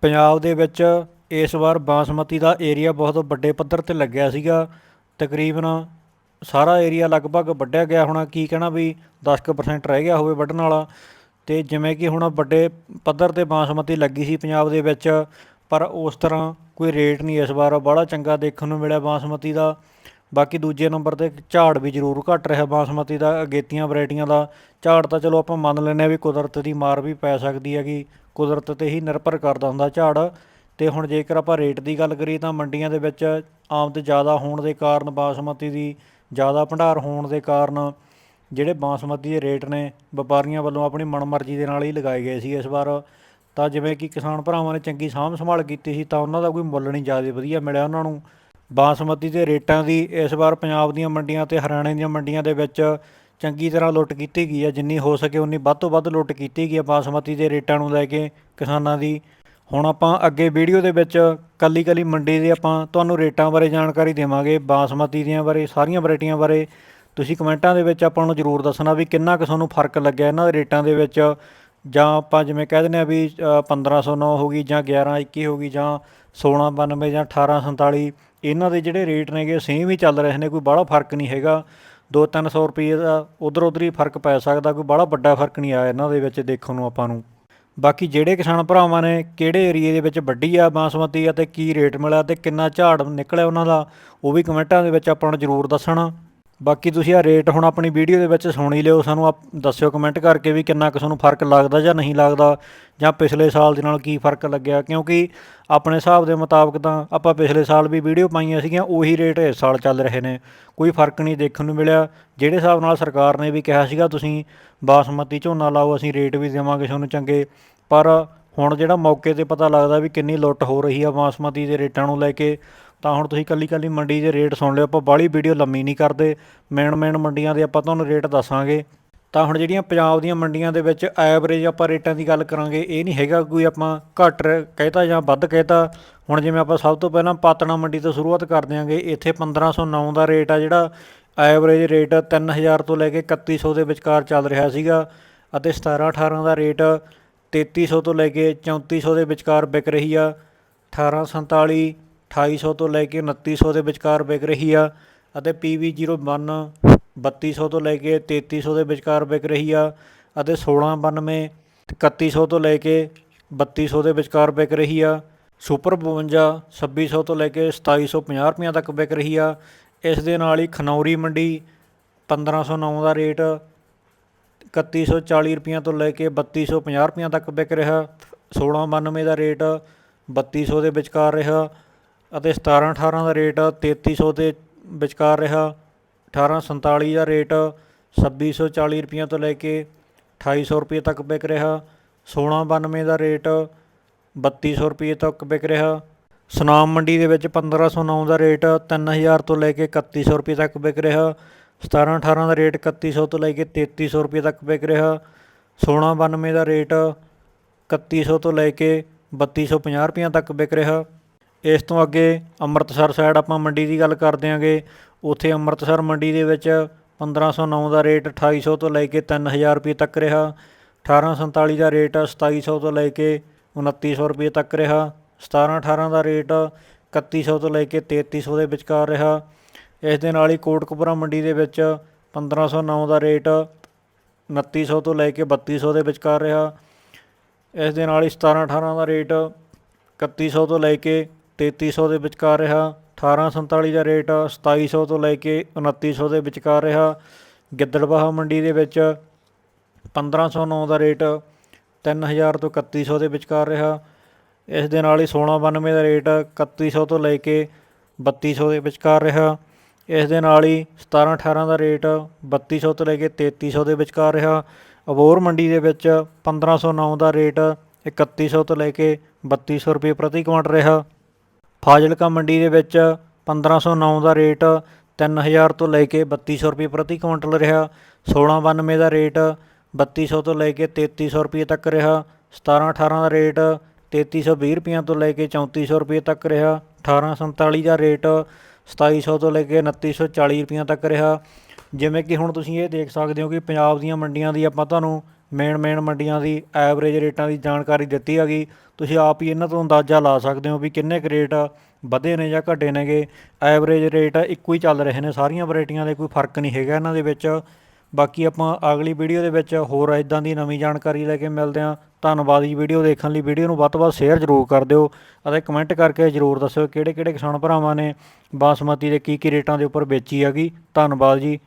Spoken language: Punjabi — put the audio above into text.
ਪੰਜਾਬ ਦੇ ਵਿੱਚ ਇਸ ਵਾਰ ਬਾਸਮਤੀ ਦਾ ਏਰੀਆ ਬਹੁਤ ਵੱਡੇ ਪੱਧਰ ਤੇ ਲੱਗਿਆ ਸੀਗਾ। ਤਕਰੀਬਨ ਸਾਰਾ ਏਰੀਆ ਲਗਭਗ ਵੱਢਿਆ ਗਿਆ ਹੋਣਾ, ਕੀ ਕਹਿਣਾ ਵੀ 10% ਰਹਿ ਗਿਆ ਹੋਵੇ ਵੱਢਣ ਵਾਲਾ। ਤੇ ਜਿਵੇਂ ਕਿ ਹੁਣ ਵੱਡੇ ਪੱਧਰ ਤੇ ਬਾਸਮਤੀ ਲੱਗੀ ਸੀ ਪੰਜਾਬ ਦੇ ਵਿੱਚ, ਪਰ ਉਸ ਤਰ੍ਹਾਂ ਕੋਈ ਰੇਟ ਨਹੀਂ ਇਸ ਵਾਰ। ਬੜਾ ਚੰਗਾ ਦੇਖਣ ਨੂੰ ਮਿਲਿਆ ਬਾਸਮਤੀ ਦਾ। ਬਾਕੀ ਦੂਜੇ ਨੰਬਰ ਤੇ ਝਾੜ ਵੀ ਜ਼ਰੂਰ ਘਟ ਰਿਹਾ, ਬਾਸਮਤੀ ਦਾ ਅਗੇਤੀਆਂ ਵੈਰਾਈਟੀਆਂ ਦਾ ਝਾੜ ਤਾਂ ਚਲੋ ਆਪਾਂ ਮੰਨ ਲੈਂਦੇ ਹਾਂ ਵੀ ਕੁਦਰਤ ਦੀ ਮਾਰ ਵੀ ਪੈ ਸਕਦੀ ਹੈਗੀ, ਕੁਦਰਤ ਤੇ ਹੀ ਨਿਰਭਰ ਕਰਦਾ ਹੁੰਦਾ ਝਾੜ। ਤੇ ਹੁਣ ਜੇਕਰ ਆਪਾਂ ਰੇਟ ਦੀ ਗੱਲ ਕਰੀਏ ਤਾਂ ਮੰਡੀਆਂ ਦੇ ਵਿੱਚ ਆਮਦ ਜ਼ਿਆਦਾ ਹੋਣ ਦੇ ਕਾਰਨ ਬਾਸਮਤੀ ਦੀ ਜ਼ਿਆਦਾ ਭੰਡਾਰ ਹੋਣ ਦੇ ਕਾਰਨ ਜਿਹੜੇ ਬਾਸਮਤੀ ਦੇ ਰੇਟ ਨੇ, ਵਪਾਰੀਆਂ ਵੱਲੋਂ ਆਪਣੀ ਮਨਮਰਜ਼ੀ ਦੇ ਨਾਲ ਹੀ ਲਗਾਏ ਗਏ ਸੀ ਇਸ ਵਾਰ। ਤਾਂ ਜਿਵੇਂ ਕਿ ਕਿਸਾਨ ਭਰਾਵਾਂ ਨੇ ਚੰਗੀ ਸਾਂਭ ਸੰਭਾਲ ਕੀਤੀ ਸੀ ਤਾਂ ਉਹਨਾਂ ਦਾ ਕੋਈ ਮੁੱਲ ਨਹੀਂ ਜ਼ਿਆਦਾ ਵਧੀਆ ਮਿਲਿਆ ਉਹਨਾਂ ਨੂੰ। ਬਾਸਮਤੀ ਦੇ ਰੇਟਾਂ ਦੀ ਇਸ ਵਾਰ ਪੰਜਾਬ ਦੀਆਂ ਮੰਡੀਆਂ ਤੇ ਹਰਿਆਣੇ ਦੀਆਂ ਮੰਡੀਆਂ ਦੇ ਵਿੱਚ ਚੰਗੀ ਤਰ੍ਹਾਂ ਲੁੱਟ ਕੀਤੀ ਗਈ ਹੈ। ਜਿੰਨੀ ਹੋ ਸਕੇ ਉਨੀ ਵੱਧ ਤੋਂ ਵੱਧ ਲੁੱਟ ਕੀਤੀ ਗਈ ਹੈ ਬਾਸਮਤੀ ਦੇ ਰੇਟਾਂ ਨੂੰ ਲੈ ਕੇ ਕਿਸਾਨਾਂ ਦੀ। ਹੁਣ ਆਪਾਂ ਅੱਗੇ ਵੀਡੀਓ ਦੇ ਵਿੱਚ ਕੱਲੀ ਕੱਲੀ ਮੰਡੀ ਦੇ ਆਪਾਂ ਤੁਹਾਨੂੰ ਰੇਟਾਂ ਬਾਰੇ ਜਾਣਕਾਰੀ ਦੇਵਾਂਗੇ ਬਾਸਮਤੀ ਦੀਆਂ ਬਾਰੇ ਸਾਰੀਆਂ ਵੈਰਾਈਟੀਆਂ ਬਾਰੇ। ਤੁਸੀਂ ਕਮੈਂਟਾਂ ਦੇ ਵਿੱਚ ਆਪਾਂ ਨੂੰ ਜ਼ਰੂਰ ਦੱਸਣਾ ਵੀ ਕਿੰਨਾ ਕੁ ਤੁਹਾਨੂੰ ਫ਼ਰਕ ਲੱਗਿਆ ਇਹਨਾਂ ਦੇ ਰੇਟਾਂ ਦੇ ਵਿੱਚ। ਜਾਂ ਆਪਾਂ ਜਿਵੇਂ ਕਹਿ ਦਿੰਦੇ ਆ ਵੀ ਅ, 1509 ਹੋ ਗਈ ਜਾਂ 1121 ਹੋ ਗਈ ਜਾਂ 1692 ਜਾਂ 1847 ਇਹਨਾਂ ਦੇ ਜਿਹੜੇ ਰੇਟ ਨੇਗੇ ਸੇਮ ਹੀ ਚੱਲ ਰਹੇ ਨੇ, ਕੋਈ ਬਾਹਲਾ ਫ਼ਰਕ ਨਹੀਂ ਹੈਗਾ। 2-300 ਰੁਪਏ ਦਾ ਉਧਰ ਉਧਰ ਹੀ ਫ਼ਰਕ ਪੈ ਸਕਦਾ, ਕੋਈ ਬਾਹਲਾ ਵੱਡਾ ਫ਼ਰਕ ਨਹੀਂ ਆਇਆ ਇਹਨਾਂ ਦੇ ਵਿੱਚ ਦੇਖਣ ਨੂੰ ਆਪਾਂ ਨੂੰ। ਬਾਕੀ ਜਿਹੜੇ ਕਿਸਾਨ ਭਰਾਵਾਂ ਨੇ, ਕਿਹੜੇ ਏਰੀਏ ਦੇ ਵਿੱਚ ਵੱਡੀ ਆ ਬਾਸਮਤੀ ਅਤੇ ਕੀ ਰੇਟ ਮਿਲਿਆ ਤੇ ਕਿੰਨਾ ਝਾੜ ਨਿਕਲਿਆ ਉਹਨਾਂ ਦਾ, ਉਹ ਵੀ ਕਮੈਂਟਾਂ ਦੇ ਵਿੱਚ ਆਪਾਂ ਨੂੰ ਜ਼ਰੂਰ ਦੱਸਣਾ। ਬਾਕੀ ਤੁਸੀਂ ਆ ਰੇਟ ਹੁਣ ਆਪਣੀ ਵੀਡੀਓ ਦੇ ਵਿੱਚ ਸੁਣ ਹੀ ਲਿਓ, ਸਾਨੂੰ ਆਪ ਦੱਸਿਓ ਕਮੈਂਟ ਕਰਕੇ ਵੀ ਕਿੰਨਾ ਕੁ ਤੁਹਾਨੂੰ ਫ਼ਰਕ ਲੱਗਦਾ ਜਾਂ ਨਹੀਂ ਲੱਗਦਾ, ਜਾਂ ਪਿਛਲੇ ਸਾਲ ਦੇ ਨਾਲ ਕੀ ਫ਼ਰਕ ਲੱਗਿਆ, ਕਿਉਂਕਿ ਆਪਣੇ ਹਿਸਾਬ ਦੇ ਮੁਤਾਬਕ ਤਾਂ ਆਪਾਂ ਪਿਛਲੇ ਸਾਲ ਵੀ ਵੀਡੀਓ ਪਾਈਆਂ ਸੀਗੀਆਂ, ਉਹੀ ਰੇਟ ਇਸ ਸਾਲ ਚੱਲ ਰਹੇ ਨੇ। ਕੋਈ ਫ਼ਰਕ ਨਹੀਂ ਦੇਖਣ ਨੂੰ ਮਿਲਿਆ। ਜਿਹੜੇ ਹਿਸਾਬ ਨਾਲ ਸਰਕਾਰ ਨੇ ਵੀ ਕਿਹਾ ਸੀਗਾ, ਤੁਸੀਂ ਬਾਸਮਤੀ ਝੋਨਾ ਲਾਓ, ਅਸੀਂ ਰੇਟ ਵੀ ਦੇਵਾਂਗੇ ਤੁਹਾਨੂੰ ਚੰਗੇ। ਪਰ ਹੁਣ ਜਿਹੜਾ ਮੌਕੇ ਤੇ ਪਤਾ ਲੱਗਦਾ ਵੀ ਕਿੰਨੀ ਲੁੱਟ ਹੋ ਰਹੀ ਆ ਬਾਸਮਤੀ ਦੇ ਰੇਟਾਂ ਨੂੰ ਲੈ ਕੇ ਤਾਂ ਹੁਣ ਤੁਸੀਂ ਕੱਲੀ ਕੱਲੀ ਮੰਡੀ ਦੇ ਰੇਟ ਸੁਣ ਲਿਓ, ਆਪਾਂ ਬਾਹਲੀ ਵੀਡੀਓ ਲੰਮੀ ਨਹੀਂ ਕਰਦੇ ਮੇਨ ਮੇਨ ਮੰਡੀਆਂ ਦੇ ਆਪਾਂ ਤੁਹਾਨੂੰ ਰੇਟ ਦੱਸਾਂਗੇ। ਤਾਂ ਹੁਣ ਜਿਹੜੀਆਂ ਪੰਜਾਬ ਦੀਆਂ ਮੰਡੀਆਂ ਦੇ ਵਿੱਚ ਐਵਰੇਜ ਆਪਾਂ ਰੇਟਾਂ ਦੀ ਗੱਲ ਕਰਾਂਗੇ, ਇਹ ਨਹੀਂ ਹੈਗਾ ਕੋਈ ਆਪਾਂ ਘੱਟ ਰ- ਕਹਿਤਾ ਜਾਂ ਵੱਧ ਕਹਿਤਾ। ਹੁਣ ਜਿਵੇਂ ਆਪਾਂ ਸਭ ਤੋਂ ਪਹਿਲਾਂ ਪਾਤਣਾ ਮੰਡੀ ਤੋਂ ਸ਼ੁਰੂਆਤ ਕਰ ਦਿਆਂਗੇ, ਇੱਥੇ 1509 ਦਾ ਰੇਟ ਆ ਜਿਹੜਾ ਐਵਰੇਜ ਰੇਟ 3000 ਤੋਂ ਲੈ ਕੇ 3100 ਦੇ ਵਿਚਕਾਰ ਚੱਲ ਰਿਹਾ ਸੀਗਾ, ਅਤੇ 17 18 ਦਾ ਰੇਟ 3300 ਤੋਂ ਲੈ ਕੇ 3400 ਦੇ ਵਿਚਕਾਰ ਵਿਕ ਰਹੀ ਆ। 1847 2800 ਤੋਂ ਲੈ ਕੇ 2900 ਦੇ ਵਿਚਕਾਰ ਵਿਕ ਰਹੀ ਆ ਅਤੇ PV01 3200 ਤੋਂ ਲੈ ਕੇ 3300 ਦੇ ਵਿਚਕਾਰ ਵਿਕ ਰਹੀ ਆ ਅਤੇ 1692 3100 ਤੋਂ ਲੈ ਕੇ 3200 ਦੇ ਵਿਚਕਾਰ ਵਿਕ ਰਹੀ ਆ। ਸੁਪਰ 52 2600 ਤੋਂ ਲੈ ਕੇ 2750 ਰੁਪਈਆ ਤੱਕ ਵਿਕ ਰਹੀ ਆ। ਇਸ ਦੇ ਨਾਲ ਹੀ ਖਨੌਰੀ ਮੰਡੀ 1509 ਦਾ ਰੇਟ 3140 ਰੁਪਈਆ ਤੋਂ ਲੈ ਕੇ 3250 ਰੁਪਈਆ ਤੱਕ ਵਿਕ ਰਿਹਾ। 1692 ਦਾ ਰੇਟ 3200 ਦੇ ਵਿਚਕਾਰ ਰਿਹਾ। ਅਤੇ 1718 ਦਾ ਰੇਟ 3300 ਦੇ ਵਿਚਕਾਰ ਰਿਹਾ। 1847 ਦਾ ਰੇਟ 2640 ਰੁਪਈਆ ਤੋਂ ਲੈ ਕੇ 2800 ਰੁਪਏ ਤੱਕ ਵਿਕ ਰਿਹਾ। 1692 ਦਾ ਰੇਟ 3200 ਰੁਪਏ ਤੱਕ ਵਿਕ ਰਿਹਾ। ਸੁਨਾਮ ਮੰਡੀ ਦੇ ਵਿੱਚ 1509 ਦਾ ਰੇਟ 3000 ਤੋਂ ਲੈ ਕੇ 3100 ਰੁਪਏ ਤੱਕ ਵਿਕ ਰਿਹਾ। 17 18 ਦਾ ਰੇਟ 3100 ਤੋਂ ਲੈ ਕੇ 3300 ਰੁਪਏ ਤੱਕ ਵਿਕ ਰਿਹਾ। 1692 ਦਾ ਰੇਟ 3100 ਤੋਂ ਲੈ ਕੇ 3250 ਰੁਪਏ ਤੱਕ ਵਿਕ ਰਿਹਾ। ਇਸ ਤੋਂ ਅੱਗੇ ਅੰਮ੍ਰਿਤਸਰ ਸਾਈਡ ਆਪਾਂ ਮੰਡੀ ਦੀ ਗੱਲ ਕਰਦੇ ਦਿਆਂਗੇ ਉੱਥੇ ਅੰਮ੍ਰਿਤਸਰ ਮੰਡੀ ਦੇ ਵਿੱਚ 1509 ਦਾ ਰੇਟ 2800 ਤੋਂ ਲੈ ਕੇ 3000 ਰੁਪਏ ਤੱਕ ਰਿਹਾ 1847 ਦਾ ਰੇਟ 2700 ਤੋਂ ਲੈ ਕੇ 2900 ਰੁਪਏ ਤੱਕ ਰਿਹਾ 17 18 ਦਾ ਰੇਟ 3100 ਤੋਂ ਲੈ ਕੇ 3300 ਦੇ ਵਿਚਕਾਰ ਰਿਹਾ। ਇਸ ਦੇ ਨਾਲ ਹੀ ਕੋਟਕਪੂਰਾ ਮੰਡੀ ਦੇ ਵਿੱਚ 1509 ਦਾ ਰੇਟ 2900 ਤੋਂ ਲੈ ਕੇ 3200 ਦੇ ਵਿਚਕਾਰ ਰਿਹਾ। ਇਸ ਦੇ ਨਾਲ ਹੀ 17 18 ਦਾ ਰੇਟ 3100 ਤੋਂ ਲੈ ਕੇ 3300 ਦੇ ਵਿਚਕਾਰ ਰਿਹਾ 1847 ਦਾ ਰੇਟ 2700 ਤੋਂ ਲੈ ਕੇ 2900 ਦੇ ਵਿਚਕਾਰ ਰਿਹਾ। ਗਿੱਦੜਬਾਹਾ ਮੰਡੀ ਦੇ ਵਿੱਚ 1509 ਦਾ ਰੇਟ 3000 ਤੋਂ 3100 ਦੇ ਵਿਚਕਾਰ ਰਿਹਾ। ਇਸ ਦੇ ਨਾਲ ਹੀ 1692 ਦਾ ਰੇਟ 3100 ਤੋਂ ਲੈ ਕੇ 3200 ਦੇ ਵਿਚਕਾਰ ਰਿਹਾ। ਇਸ ਦੇ ਨਾਲ ਹੀ 17 18 ਦਾ ਰੇਟ 3200 ਤੋਂ ਲੈ ਕੇ 3300 ਦੇ ਵਿਚਕਾਰ ਰਿਹਾ। ਅਬੋਰ ਮੰਡੀ ਦੇ ਵਿੱਚ 1509 ਦਾ ਰੇਟ 3100 ਤੋਂ ਲੈ ਕੇ 3200 ਰੁਪਏ ਪ੍ਰਤੀ ਕੁਇੰਟਲ ਰਿਹਾ। ਫਾਜ਼ਿਲਕਾ ਮੰਡੀ ਦੇ ਵਿੱਚ 1509 ਦਾ ਰੇਟ 3000 ਤੋਂ ਲੈ ਕੇ 3200 ਰੁਪਏ ਪ੍ਰਤੀ ਕੁਇੰਟਲ ਰਿਹਾ। 1692 ਦਾ ਰੇਟ 3200 ਤੋਂ ਲੈ ਕੇ 3300 ਰੁਪਏ ਤੱਕ ਰਿਹਾ। 17 18 ਦਾ ਰੇਟ 3320 ਰੁਪਈਆਂ ਤੋਂ ਲੈ ਕੇ 3400 ਰੁਪਏ ਤੱਕ ਰਿਹਾ। 1847 ਦਾ ਰੇਟ 2700 ਤੋਂ ਲੈ ਕੇ 2940 ਰੁਪਈਆਂ ਤੱਕ ਰਿਹਾ। ਜਿਵੇਂ ਕਿ ਹੁਣ ਤੁਸੀਂ ਇਹ ਦੇਖ ਸਕਦੇ ਹੋ ਕਿ ਪੰਜਾਬ ਦੀਆਂ ਮੰਡੀਆਂ ਦੀ ਆਪਾਂ ਤੁਹਾਨੂੰ ਮੇਨ ਮੇਨ ਮੰਡੀਆਂ ਦੀ ਐਵਰੇਜ ਰੇਟਾਂ ਦੀ ਜਾਣਕਾਰੀ ਦਿੱਤੀ ਹੈਗੀ। ਤੁਸੀਂ ਆਪ ਹੀ ਇਹਨਾਂ ਤੋਂ ਅੰਦਾਜ਼ਾ ਲਾ ਸਕਦੇ ਹੋ ਵੀ ਕਿੰਨੇ ਕੁ ਰੇਟ ਵਧੇ ਨੇ ਜਾਂ ਘਟੇ ਨੇਗੇ। ਐਵਰੇਜ ਰੇਟ ਇੱਕੋ ਹੀ ਚੱਲ ਰਹੇ ਨੇ। ਸਾਰੀਆਂ ਵੈਰਾਈਟੀਆਂ ਦੇ ਕੋਈ ਫ਼ਰਕ ਨਹੀਂ ਹੈਗਾ ਇਹਨਾਂ ਦੇ ਵਿੱਚ। ਬਾਕੀ ਆਪਾਂ ਅਗਲੀ ਵੀਡੀਓ ਦੇ ਵਿੱਚ ਹੋਰ ਇਦਾਂ ਦੀ ਨਵੀਂ ਜਾਣਕਾਰੀ ਲੈ ਕੇ ਮਿਲਦੇ ਹਾਂ। ਧੰਨਵਾਦ ਜੀ ਵੀਡੀਓ ਦੇਖਣ ਲਈ। ਵੀਡੀਓ ਨੂੰ ਵੱਧ ਤੋਂ ਵੱਧ ਸ਼ੇਅਰ ਜ਼ਰੂਰ ਕਰ ਦਿਓ ਅਤੇ ਕਮੈਂਟ ਕਰਕੇ ਜ਼ਰੂਰ ਦੱਸਿਓ ਕਿਹੜੇ ਕਿਹੜੇ ਕਿਸਾਨ ਭਰਾਵਾਂ ਨੇ ਬਾਸਮਤੀ ਦੇ ਕੀ ਕੀ ਰੇਟਾਂ ਦੇ ਉੱਪਰ ਵੇਚੀ ਹੈਗੀ। ਧੰਨਵਾਦ ਜੀ।